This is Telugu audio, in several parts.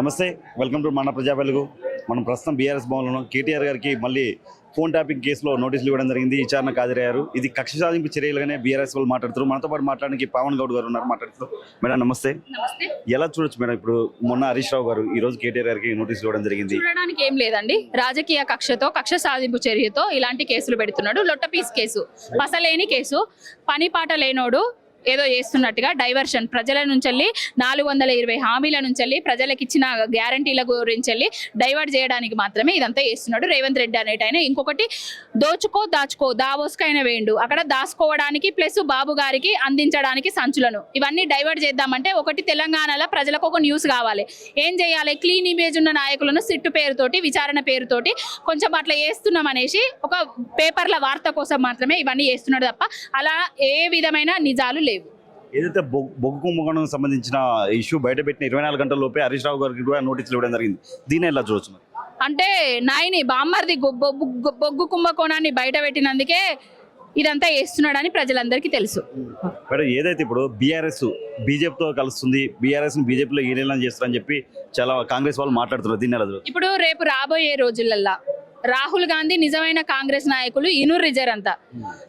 నమస్తే వెల్కమ్ టు మన ప్రజా వెలుగు. మనం ప్రస్తుతం బీఆర్ఎస్ భవన్లో. కేటీఆర్ గారికి మళ్ళీ ఫోన్ ట్యాపింగ్ కేసులో నోటీసులు ఇవ్వడం జరిగింది విచారణకు హాజరయ్యారు. ఇది కక్ష సాధింపు చర్యలుగానే బీఆర్ఎస్ వాళ్ళు మాట్లాడుతారు మనతో పాటు మాట్లాడడానికి పవన్ గౌడ్ గారు ఉన్నారు మాట్లాడుతూ. మేడం నమస్తే. నమస్తే. ఎలా చూడొచ్చు మేడం ఇప్పుడు మొన్న హరీష్ రావు గారు ఈ రోజు కేటీఆర్ గారికి నోటీసులు ఇవ్వడం జరిగింది? చూడడానికి ఏం లేదండి. రాజకీయ కక్షతో కక్ష సాధింపు చర్యతో ఇలాంటి కేసులు పెడుతున్నాడు. లొట్టపీస్ కేసు పసలేని కేసు. పని పాట లేనోడు ఏదో చేస్తున్నట్టుగా డైవర్షన్. ప్రజల నుంచి నాలుగు వందల ఇరవై హామీల నుంచి ప్రజలకు ఇచ్చిన గ్యారంటీల గురించి డైవర్ట్ చేయడానికి మాత్రమే ఇదంతా చేస్తున్నాడు రేవంత్ రెడ్డి అనేట ఆయన. ఇంకొకటి దోచుకో దాచుకో దావోస్కైనా వేండు. అక్కడ దాచుకోవడానికి ప్లస్ బాబు గారికి అందించడానికి సంచులను. ఇవన్నీ డైవర్ట్ చేద్దామంటే ఒకటి తెలంగాణలో ప్రజలకు ఒక న్యూస్ కావాలి. ఏం చేయాలి? క్లీన్ ఇమేజ్ ఉన్న నాయకులను సిట్టు పేరుతోటి విచారణ పేరుతోటి కొంచెం అట్లా చేస్తున్నాం అనేసి ఒక పేపర్ల వార్త కోసం మాత్రమే ఇవన్నీ చేస్తున్నాడు తప్ప అలా ఏ విధమైన నిజాలు లేవు. ఏదైతే బొగ్గు కుంభకోణం సంబంధించిన ఇష్యూ బయట పెట్టిన ఇరవై నాలుగు గంటల లోపే హరీష్ రావు గారికి కూడా నోటీసులు ఇవ్వడం జరిగింది దీన్ని ఎలా చూడొచ్చు? అంటే నాయని బామ్మర్ది బొగ్గు కుంభకోణాన్ని బయట పెట్టినందుకే ఇదంతా చేస్తున్నాడని ప్రజలందరికీ తెలుసు మేడం ఏదైతే ఇప్పుడు బీఆర్ఎస్ బీజేపీతో కలుస్తుంది బీఆర్ఎస్ బీజేపీలో ఏలేలం చేస్తారని చెప్పి చాలా కాంగ్రెస్ వాళ్ళు మాట్లాడుతున్నారు దీన్ని ఎలా? ఇప్పుడు రేపు రాబోయే రోజులల్లా రాహుల్ గాంధీ నిజమైన కాంగ్రెస్ నాయకులు ఇనుర్ రిజర్ అంతా.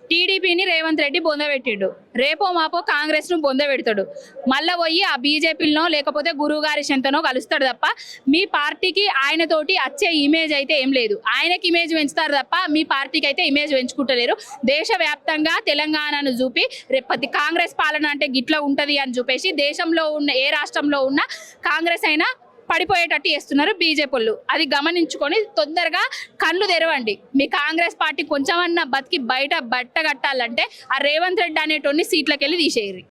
టీడీపీని రేవంత్ రెడ్డి బొందబెట్టిండు రేపో మాపో కాంగ్రెస్ను బొందబెడతాడు మళ్ళా పోయి ఆ బీజేపీలనో లేకపోతే గురువు గారి చెంతనో కలుస్తాడు తప్ప మీ పార్టీకి ఆయనతోటి వచ్చే ఇమేజ్ అయితే ఏం లేదు. ఆయనకి ఇమేజ్ పెంచుతారు తప్ప మీ పార్టీకి అయితే ఇమేజ్ పెంచుకుంటలేరు. దేశవ్యాప్తంగా తెలంగాణను చూపి రేపటి కాంగ్రెస్ పాలన అంటే గిట్ల ఉంటది అని చూపేసి దేశంలో ఉన్న ఏ రాష్ట్రంలో ఉన్న కాంగ్రెస్ అయినా పడిపోయేటట్టు చేస్తున్నారు బీజేపీలు. అది గమనించుకొని తొందరగా కళ్ళు తెరవండి. మీ కాంగ్రెస్ పార్టీ కొంచెమన్నా బతికి బయట బట్ట కట్టాలంటే ఆ రేవంత్ రెడ్డి అనేటువంటి సీట్లకెళ్ళి తీసేయరు